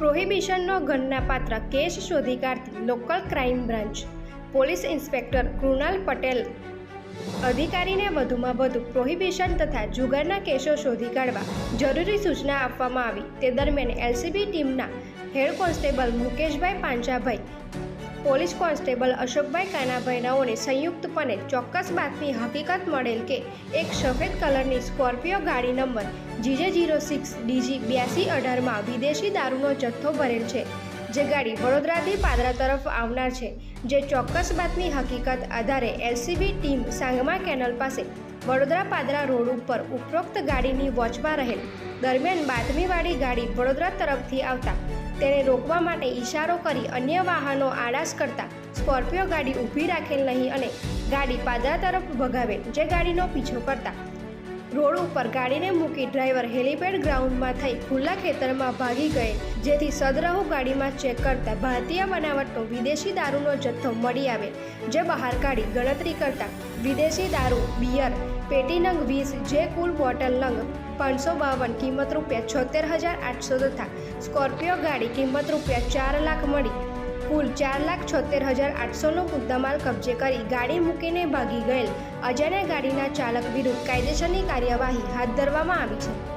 પ્રોહિબિશનનો ગણના પાત્ર કેસ શોધી કાઢતી local crime branch. Police inspector Krunal Patel અધિકારીને વધુમાં વધુ પ્રોહિબિશન તથા જુગારના કેસો શોધી કાઢવા જરૂરી સૂચના આપવામાં આવી. તે દરમિયાન એલસીબી ટીમના head constable Mukeshbhai Panchabhai police constable Ashokbhai Kanabhai નાઓને સંયુક્તપણે ચોક્કસ બાતમી હકીકત મળેલ કે એક સફેદ કલરની સ્કોર્પિયો ગાડી number GJ zero six DG બ્યાસી અઢારમાં વિદેશી દારૂનો જથ્થો ભરેલ છે, જે ગાડી વડોદરાથી પાદરા તરફ આવનાર છે, જે ચોક્કસ બાતમી હકીકત આધારે એલસીબી ટીમ સાંગમા કેનલ પાસે વડોદરા પાદરા રોડ ઉપર ઉપરોક્ત ગાડીની વોચમાં રહેલ દરમિયાન બાતમીવાળી ગાડી વડોદરા તરફથી આવતા તેને રોકવા માટે ઈશારો કરી અન્ય વાહનો આડાશ કરતા સ્કોર્પિયો ગાડી ઊભી રાખેલ નહીં અને ગાડી પાદરા તરફ ભગાવેલ, જે ગાડીનો પીછો કરતા રોડ ઉપર ગાડીને મૂકી ડ્રાઈવર હેલીપેડ ગ્રાઉન્ડમાં થઈ ખુલ્લા ખેતરમાં ભાગી ગઈ, જેથી સદરહુ ગાડીમાં ચેક કરતા ભારતીય બનાવટનો વિદેશી દારૂનો જથ્થો મળી આવે, જે બહાર કાઢી ગણતરી કરતા વિદેશી દારૂ, બિયર, પેટી નંગ વીસ, જે કુલ બોટલ નંગ પાંચસો બાવન કિંમત રૂપિયા છોતેર હજાર આઠસો તથા સ્કોર્પિયો ગાડી કિંમત રૂપિયા ચાર લાખ મળી. કુલ ચાર લાખ છોતેર હજાર આઠસોનો મુદ્દામાલ કબજે કરી ગાડી મૂકીને ભાગી ગયેલ. અજાણ્યા ગાડીના ચાલક વિરુદ્ધ કાયદેસરની કાર્યવાહી હાથ ધરવામાં આવી છે.